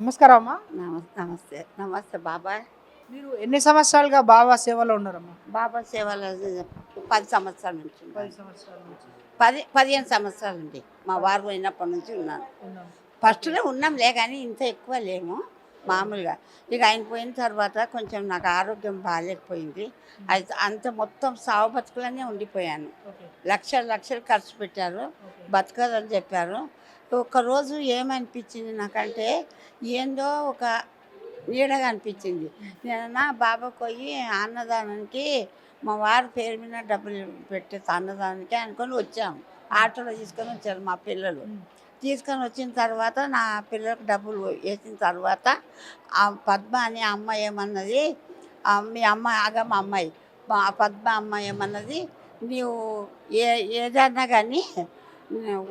నమస్కారం అమ్మా. నమస్తే నమస్తే నమస్తే బాబాయ్. మీరు ఎన్ని సంవత్సరాలుగా బాబా సేవలో ఉన్నారమ్మా? బాబా సేవలు పది సంవత్సరాల నుంచి. పది సంవత్సరాల నుంచి. పది పదిహేను సంవత్సరాలు అండి మా వారు పోయినప్పటి నుంచి ఉన్నాను. ఫస్ట్లో ఉన్నాంలే కానీ ఇంత ఎక్కువ లేము మామూలుగా. ఇక ఆయన పోయిన తర్వాత కొంచెం నాకు ఆరోగ్యం బాగాలేకపోయింది. అయితే అంత మొత్తం సావు బతుకులనే ఉండిపోయాను. లక్షలు లక్షలు ఖర్చు పెట్టారు. బతకదని చెప్పారు. ఒకరోజు ఏమనిపించింది నాకంటే ఏందో ఒక నీడగా అనిపించింది నేను నా బాబా పోయి అన్నదానానికి మా వారి పేరు మీద డబ్బులు పెట్టే అన్నదానానికి అనుకొని వచ్చాము ఆటోలో తీసుకొని వచ్చారు మా పిల్లలు. తీసుకొని వచ్చిన తర్వాత నా పిల్లలకు డబ్బులు వేసిన తర్వాత ఆ పద్మ అనే అమ్మాయి ఏమన్నది మీ అమ్మ ఆగమ్మ అమ్మాయి మా పద్మ అమ్మాయి ఏమన్నది నీవు ఏ ఏదన్నా కానీ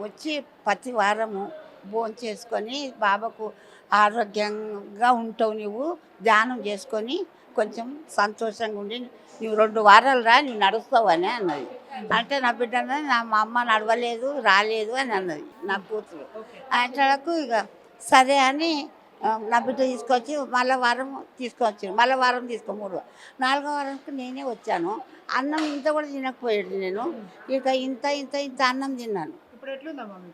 వచ్చి ప్రతి వారము భోజనం చేసుకొని బాబాకు ఆరోగ్యంగా ఉంటావు నువ్వు ధ్యానం చేసుకొని కొంచెం సంతోషంగా ఉండి నువ్వు రెండు వారాలు రా నువ్వు నడుస్తావు అని అన్నది. అంటే నా బిడ్డ అన్నది నా మా అమ్మ నడవలేదు రాలేదు అని అన్నది నా కూతురు. అంటకు ఇక సరే అని నా బిడ్డ తీసుకొచ్చి మళ్ళీ వారం తీసుకొచ్చాను మళ్ళీ వారం తీసుకో మూడు నాలుగో వారానికి నేనే వచ్చాను. అన్నం ఇంత కూడా తినకపోయాడు నేను. ఇక ఇంత ఇంత ఇంత అన్నం తిన్నాను. ఇప్పుడు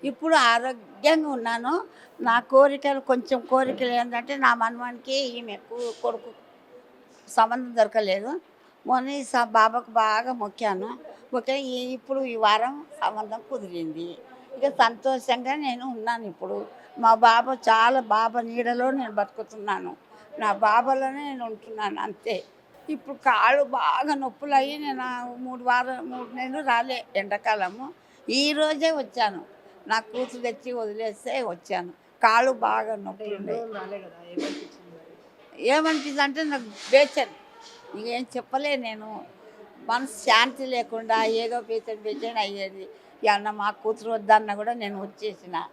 ఇప్పుడు ఆరోగ్యంగా ఉన్నాను. నా కోరికలు కొంచెం కోరికలు ఏంటంటే నా మనవానికి ఈమె కొడుకు సంబంధం దొరకలేదు. మొన్న బాబాకు బాగా మొక్కాను. మొక్కా ఇప్పుడు ఈ వారం సంబంధం కుదిరింది. ఇక సంతోషంగా నేను ఉన్నాను ఇప్పుడు. మా బాబా చాలా బాబా నీడలో నేను బతుకుతున్నాను. నా బాబాలోనే నేను ఉంటున్నాను అంతే. ఇప్పుడు కాళ్ళు బాగా నొప్పులు అయ్యి నేను మూడు వారం మూడు నెలలు రాలే ఎండాకాలము. ఈ రోజే వచ్చాను. నా కూతురు తెచ్చి వదిలేస్తే వచ్చాను. కాళ్ళు బాగా ఏమనిపించింది మరి? ఏమనిపించింది అంటే నాకు బేచన్. ఇంకేం చెప్పలే నేను. మనసు శాంతి లేకుండా ఏదో బేచన్ బేచన్ అయ్యేది. అన్న మా కూతురు వద్దన్న కూడా నేను వచ్చేసిన.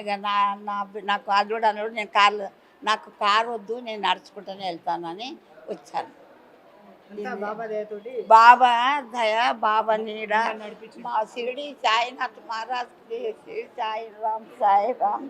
ఇక నా నాకు అల్లుడు అన్నాడు నేను కార్లు నాకు కారు వద్దు నేను నడుచుకుంటూనే వెళ్తానని వచ్చాను. బాబా దయ బాబా నీడ నడిపించి మా షిరిడి సాయినాథ్ మహారాజ్ సాయి రామ్ సాయి రామ్